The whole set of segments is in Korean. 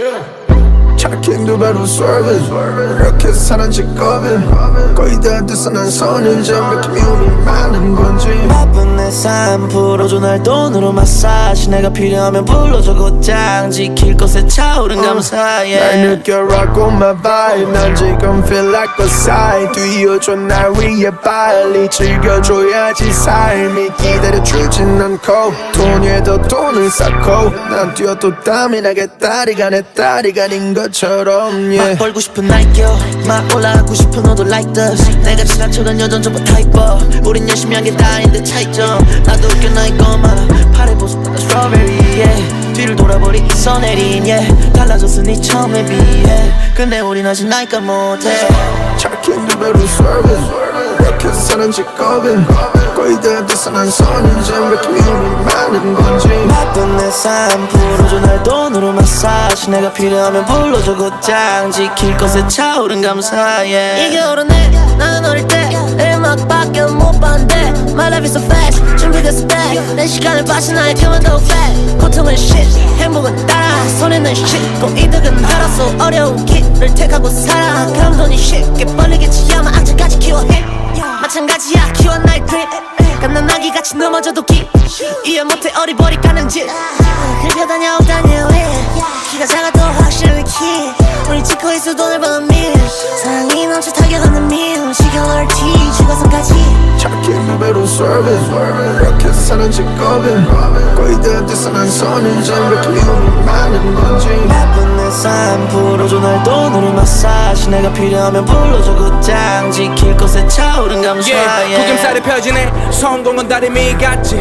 Yeah. 차킨 두 배로 swerving 이렇게 사는 직업은 거의 다 됐어 난 선인장 왜 미움이 많은 건지. 바쁜 내삶 풀어줘 날 돈으로 마사지. 내가 필요하면 불러줘 곧장. 지킬 것에 차오른 날 감사해 느껴라 꼬마 vibe. 난 지금 feel like a sign 뛰어줘 날 위해 빨리 즐겨줘야지 삶이. 기다려주진 않고 돈 위에 더 돈을 쌓고. 난 뛰어도 땀이 나겠다리가 내 다리가 닌것 처럼 막 yeah. 벌고 싶은 날겨 막 올라가고 싶은 너도 like this 내가 지나쳐간 여전 전부 다 이뻐. 우린 열심히 한 게 다인데 차이점. 나도 웃겨 나의 것만. 팔에 보습한 strawberry yeah. 뒤를 돌아버리 써내린 yeah. 달라졌으니 처음에 비해. 근데 우린 아직 나이가 못해. 차킨 두 배로 swerving 이렇게 사는 직업은 거의 다난 선인장 왜이 많은 건지. 바쁜 내 삶 풀어줘 날 돈으로 마사지. 내가 필요하면 불러줘 곧장 지킬 것에 차오른 감사해. 이게 오르네 나는 어릴 때 음악밖에 못 봤는데 My life is so fast 준비됐을 때내 시간을 바친 나의 coming go fast. 고통은 shit 행복은 따라. 손에는 shit 고 이득은 알아서 어려운 길을 택하고 살아. 그럼 돈이 쉽게 벌리겠지. 아마 악착같이 키워 해. 마찬가지야 키워 나의 dream 갓난아기 같이 넘어져도 기. 이해 못해 어리버리 가는 짓 긁혀다녀 다녀 키가 작아도 확실히 키. 우리 찍고 있어 돈을 버는 밀. 사랑이 넘쳐 타격하는 밀. 지겨울 티 죽어서까지. 두 배로 이렇게 사는 직업은 거의 다 됐어 난 선인장 왜 미움이 많은 건지. 바쁜 내삶 풀어줘 날 돈으로 마사지. 내가 필요하면 불러줘 곧장 지킬 것에 차오른 감사해 예, 구김살이 펴지네. 성공은 다리미 같지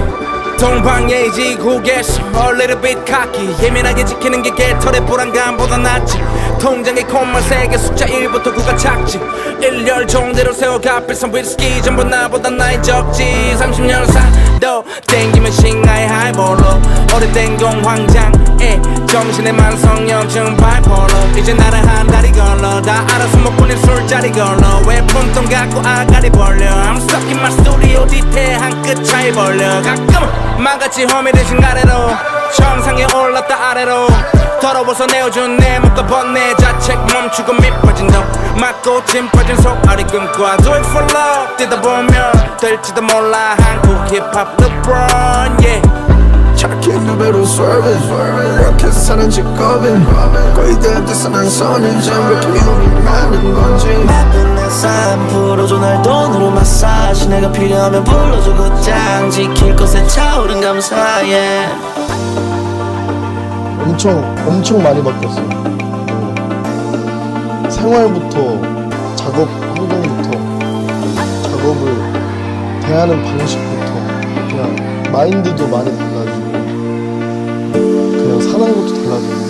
동방예의 지국에서 A little bit cocky. 예민하게 지키는 게 개털의 불안감보다 낫지. 통장에 콤만 세개 숫자 1부터 9가 작지. 일렬 종대로 세워가 뺏은 위스키 전부 나보다 나이 적지. 30년 사도 땡기면 싱하이 하이볼로? 오래된 공황장애 정신의 만성염증 바이폴로. 이제 나를 한 다리 걸러. 다 알아서 못 보낸 술자리 걸러. 왜 폰통 갖고 아가리 벌려. I'm stuck in my studio 뒤태 한끗 차이 벌려. 가끔은 망같이 험이 대신 아래로. 정상에 올랐다 아래로. 더러워서 내어준 내 목과 번내. 자책 멈추고 밑빠진 너 맞고 찜 빠진 끊고 I do it for love. 뛰다 보면 될지도 몰라. 한국 힙합 LeBron yeah 차킨 두 배로 swerving 이렇게 사는 직업은 거의 다 됐어 난 선인장 왜 미움이 많은 건지 바쁜 내삶 풀어줘 날 돈으로 마사지. 내가 필요하면 불러줘 곧장. 지킬 것에 차오른 감사해. 엄청 엄청 많이 바뀌었어요. 뭐 생활부터 작업 환경부터 작업을 대하는 방식부터 그냥 마인드도 많이 달라지고 সবাই উঠতে হবে।